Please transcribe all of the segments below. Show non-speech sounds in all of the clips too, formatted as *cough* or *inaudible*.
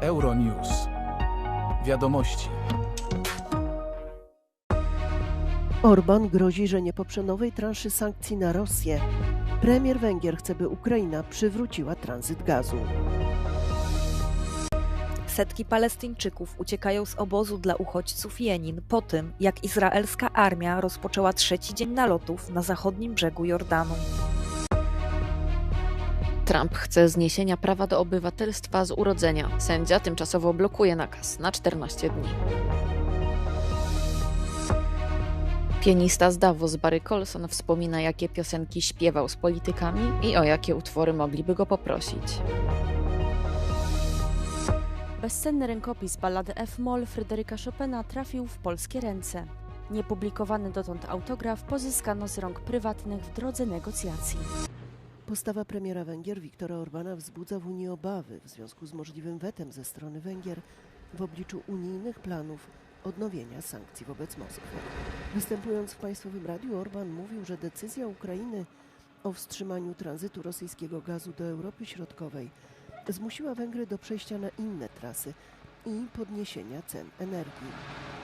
Euronews. Wiadomości. Orban grozi, że nie poprze nowej transzy sankcji na Rosję. Premier Węgier chce, by Ukraina przywróciła tranzyt gazu. Setki Palestyńczyków uciekają z obozu dla uchodźców Jenin po tym, jak izraelska armia rozpoczęła trzeci dzień nalotów na zachodnim brzegu Jordanu. Trump chce zniesienia prawa do obywatelstwa z urodzenia. Sędzia tymczasowo blokuje nakaz na 14 dni. Pianista z Davos Barry Colson wspomina, jakie piosenki śpiewał z politykami i o jakie utwory mogliby go poprosić. Bezcenny rękopis ballady F-moll Fryderyka Chopina trafił w polskie ręce. Niepublikowany dotąd autograf pozyskano z rąk prywatnych w drodze negocjacji. Postawa premiera Węgier Viktora Orbana wzbudza w Unii obawy w związku z możliwym wetem ze strony Węgier w obliczu unijnych planów odnowienia sankcji wobec Moskwy. Występując w państwowym radiu, Orban mówił, że decyzja Ukrainy o wstrzymaniu tranzytu rosyjskiego gazu do Europy Środkowej zmusiła Węgry do przejścia na inne trasy i podniesienia cen energii.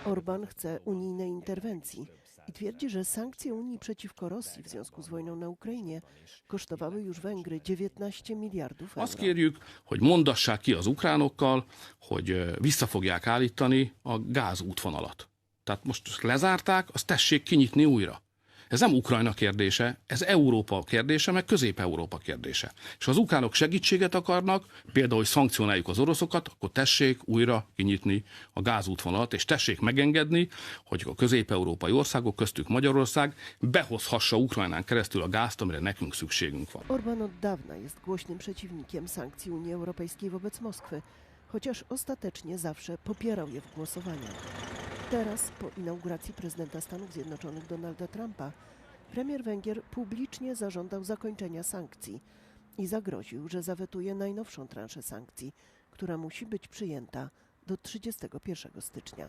Orban chce unijnej interwencji i twierdzi, że sankcje Unii przeciwko Rosji w związku z wojną na Ukrainie kosztowały już Węgry 19 miliardów Azt euro. kérjük, hogy mondassák ki az ukránokkal, hogy ö, vissza fogják állítani a gázútvonalat. Tehát most lezárták, azt tessék kinyitni újra. Ez nem Ukrajna kérdése, ez Európa kérdése, meg Közép-Európa kérdése. És ha az ukránok segítséget akarnak, például, hogy szankcionáljuk az oroszokat, akkor tessék újra kinyitni a gázútvonalat, és tessék megengedni, hogy a közép-európai országok, köztük Magyarország behozhassa Ukrajnán keresztül a gázt, amire nekünk szükségünk van. Orban od dawna jest głośnym przeciwnikiem sankcji Unii Europejskiej wobec Moskwy, chociaż ostatecznie zawsze popierał je w głosowaniach. Teraz, po inauguracji prezydenta Stanów Zjednoczonych Donalda Trumpa, premier Węgier publicznie zażądał zakończenia sankcji i zagroził, że zawetuje najnowszą transzę sankcji, która musi być przyjęta do 31 stycznia.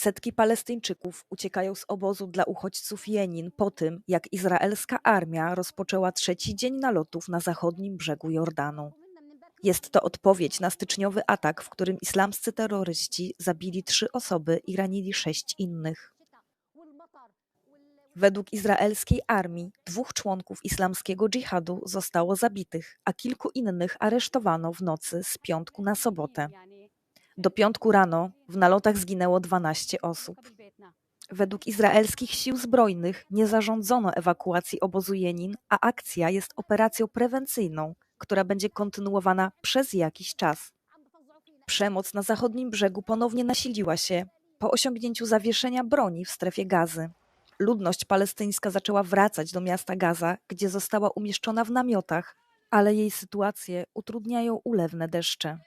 Setki Palestyńczyków uciekają z obozu dla uchodźców Jenin po tym, jak izraelska armia rozpoczęła trzeci dzień nalotów na zachodnim brzegu Jordanu. Jest to odpowiedź na styczniowy atak, w którym islamscy terroryści zabili trzy osoby i ranili sześć innych. Według izraelskiej armii dwóch członków islamskiego dżihadu zostało zabitych, a kilku innych aresztowano w nocy z piątku na sobotę. Do piątku rano w nalotach zginęło 12 osób. Według izraelskich sił zbrojnych nie zarządzono ewakuacji obozu Jenin, a akcja jest operacją prewencyjną, która będzie kontynuowana przez jakiś czas. Przemoc na zachodnim brzegu ponownie nasiliła się po osiągnięciu zawieszenia broni w strefie gazy. Ludność palestyńska zaczęła wracać do miasta Gaza, gdzie została umieszczona w namiotach, ale jej sytuację utrudniają ulewne deszcze.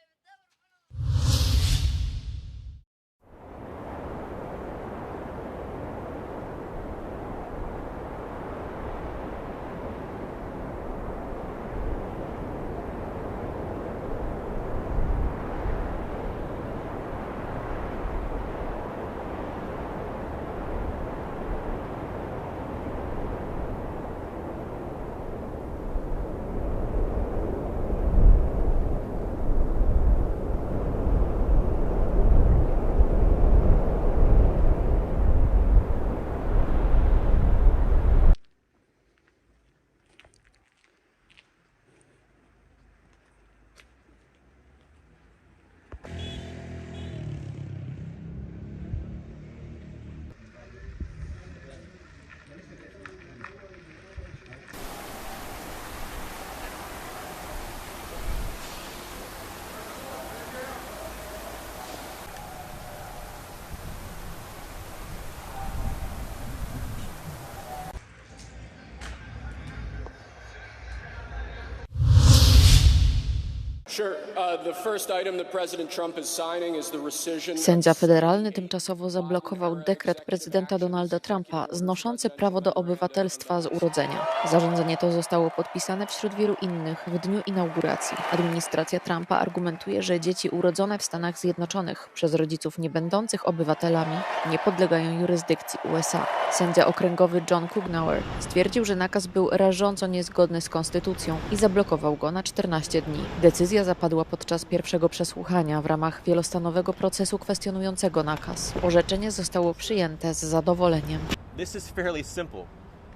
Sędzia federalny tymczasowo zablokował dekret prezydenta Donalda Trumpa znoszący prawo do obywatelstwa z urodzenia. Zarządzenie to zostało podpisane wśród wielu innych w dniu inauguracji. Administracja Trumpa argumentuje, że dzieci urodzone w Stanach Zjednoczonych przez rodziców nie będących obywatelami nie podlegają jurysdykcji USA. Sędzia okręgowy John Kugnauer stwierdził, że nakaz był rażąco niezgodny z konstytucją i zablokował go na 14 dni. Decyzja zapadła podczas pierwszego przesłuchania w ramach wielostanowego procesu kwestionującego nakaz. Orzeczenie zostało przyjęte z zadowoleniem. This is fairly simple.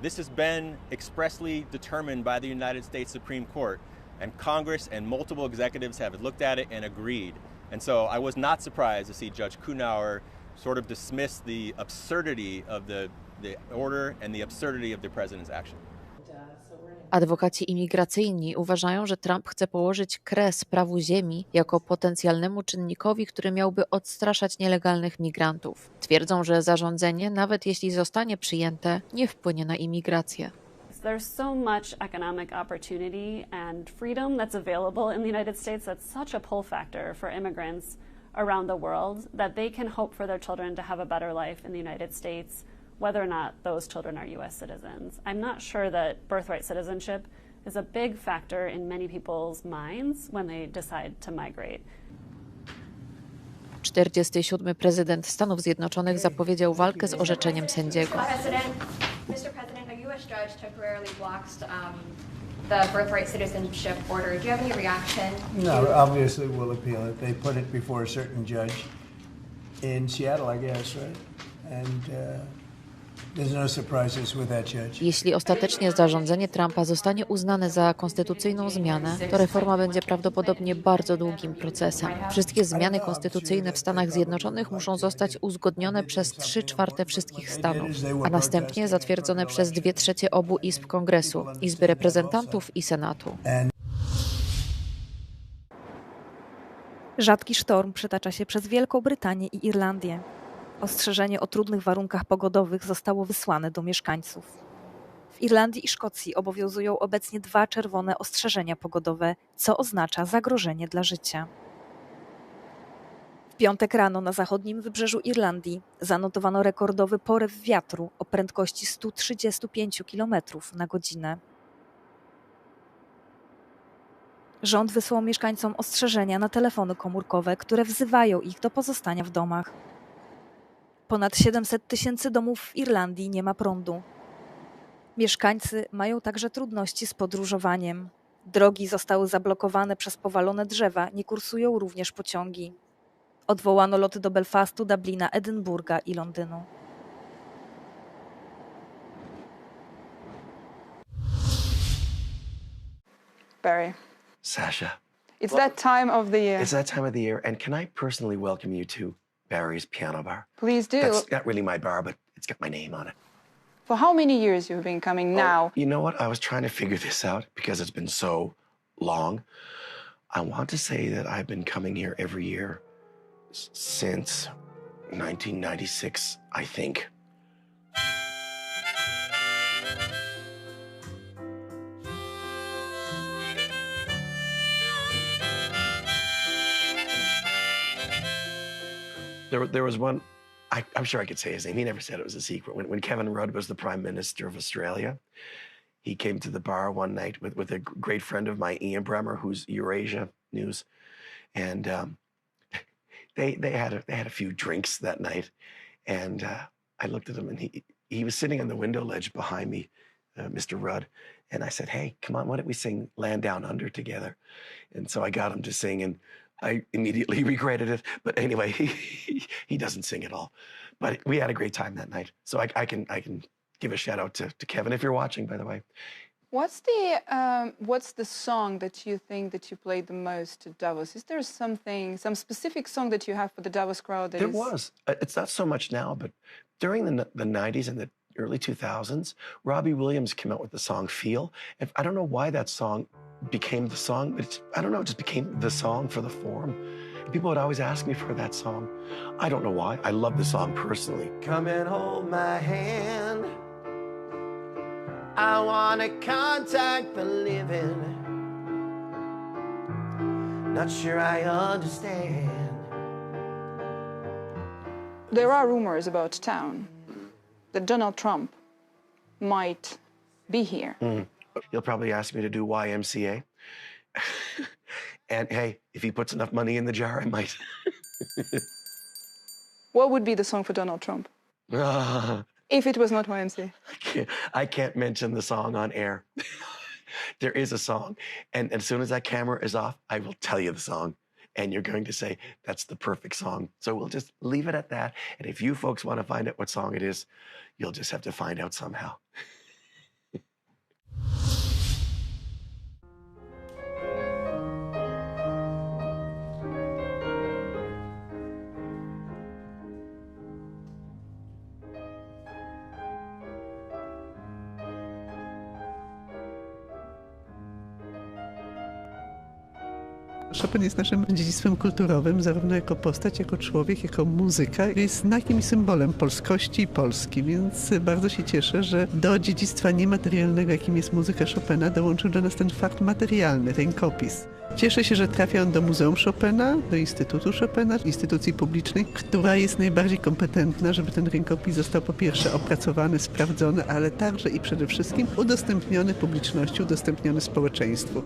This has been expressly determined by the United States Supreme Court, and Congress and multiple executives have looked at it and agreed. And so I was not surprised to see Judge Kunauer sort of dismiss the absurdity of the, the order and the absurdity of the president's action. Adwokaci imigracyjni uważają, że Trump chce położyć kres prawu ziemi jako potencjalnemu czynnikowi, który miałby odstraszać nielegalnych migrantów. Twierdzą, że zarządzenie, nawet jeśli zostanie przyjęte, nie wpłynie na imigrację. There's so much economic opportunity and freedom that's available in the United States that's such a pull factor for immigrants around the world that they can hope for their children to have a better life in the United States, whether or not those children are U.S. citizens. I'm not sure that birthright citizenship is a big factor in many people's minds when they decide to migrate. 47. prezydent Stanów Zjednoczonych zapowiedział walkę z orzeczeniem sędziego. Mr. President, a U.S. judge temporarily blocks um, the birthright citizenship order. Do you have any reaction? No, obviously we'll appeal it. They put it before a certain judge in Seattle, I guess, right? And uh, Jeśli ostatecznie zarządzenie Trumpa zostanie uznane za konstytucyjną zmianę, to reforma będzie prawdopodobnie bardzo długim procesem. Wszystkie zmiany konstytucyjne w Stanach Zjednoczonych muszą zostać uzgodnione przez 3 czwarte wszystkich stanów, a następnie zatwierdzone przez 2 trzecie obu izb Kongresu, Izby Reprezentantów i Senatu. Rzadki sztorm przetacza się przez Wielką Brytanię i Irlandię. Ostrzeżenie o trudnych warunkach pogodowych zostało wysłane do mieszkańców. W Irlandii i Szkocji obowiązują obecnie dwa czerwone ostrzeżenia pogodowe, co oznacza zagrożenie dla życia. W piątek rano na zachodnim wybrzeżu Irlandii zanotowano rekordowy poryw wiatru o prędkości 135 km na godzinę. Rząd wysłał mieszkańcom ostrzeżenia na telefony komórkowe, które wzywają ich do pozostania w domach. Ponad 700 tysięcy domów w Irlandii nie ma prądu. Mieszkańcy mają także trudności z podróżowaniem. Drogi zostały zablokowane przez powalone drzewa, nie kursują również pociągi. Odwołano loty do Belfastu, Dublina, Edynburga i Londynu. Barry. Sasha, It's that time of the year. it's that time of the year, and can I personally welcome you to Barry's Piano Bar? Please do. That's not really my bar, but it's got my name on it. For how many years you've been coming oh, now? You know what? I was trying to figure this out because it's been so long. I want to say that I've been coming here every year since 1996, I think. There, there was one, I, I'm sure I could say his name. He never said it was a secret. When, when Kevin Rudd was the Prime Minister of Australia, he came to the bar one night with, with a great friend of mine, Ian Bremer, who's Eurasia News. And um, *laughs* they, they, had a, they had a few drinks that night. And uh, I looked at him and he, he was sitting on the window ledge behind me, uh, Mr. Rudd. And I said, hey, come on, why don't we sing Land Down Under together? And so I got him to sing and I immediately *laughs* regretted it. But anyway, *laughs* he, he doesn't sing at all. But we had a great time that night. So I, I can I can give a shout out to, to Kevin if you're watching, by the way. What's the um, what's the song that you think that you played the most at Davos? Is there something, some specific song that you have for the Davos crowd? That There is- was. Uh, It's not so much now, but during the the 90s and the early 2000s, Robbie Williams came out with the song "Feel." And I don't know why that song became the song, but it's, I don't know, it just became the song for the forum. People would always ask me for that song. I don't know why. I love the song personally. Come and hold my hand. I want to contact the living. not sure I understand. There are rumors about town that Donald Trump might be here. Mm. He'll probably ask me to do YMCA. and hey, if he puts enough money in the jar, I might. What would be the song for Donald Trump Ah, *laughs* if it was not YMCA? I can't- I can't mention the song on air. *laughs* there is a song. And as soon as that camera is off, I will tell you the song. And you're going to say, that's the perfect song. So we'll just leave it at that. And if you folks want to find out what song it is, you'll just have to find out somehow. *laughs* Chopin jest naszym dziedzictwem kulturowym, zarówno jako postać, jako człowiek, jako muzyka. Jest znakiem i symbolem polskości i Polski, więc bardzo się cieszę, że do dziedzictwa niematerialnego, jakim jest muzyka Chopina, dołączył do nas ten fakt materialny, rękopis. Cieszę się, że trafia on do Muzeum Chopina, do Instytutu Chopina, instytucji publicznej, która jest najbardziej kompetentna, żeby ten rękopis został po pierwsze opracowany, sprawdzony, ale także i przede wszystkim udostępniony publiczności, udostępniony społeczeństwu.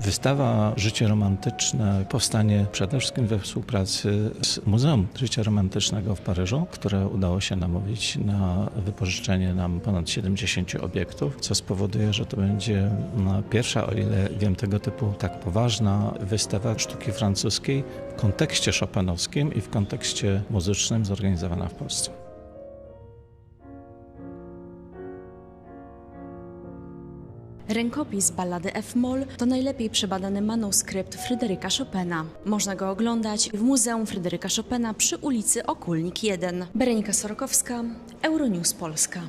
Wystawa Życie Romantyczne powstanie przede wszystkim we współpracy z Muzeum Życia Romantycznego w Paryżu, które udało się namówić na wypożyczenie nam ponad 70 obiektów, co spowoduje, że to będzie no, pierwsza, o ile wiem, tego typu tak poważna wystawa sztuki francuskiej w kontekście chopinowskim i w kontekście muzycznym zorganizowana w Polsce. Rękopis ballady F-moll to najlepiej przebadany manuskrypt Fryderyka Chopina. Można go oglądać w Muzeum Fryderyka Chopina przy ulicy Okulnik 1. Berenika Sorokowska, Euronews Polska.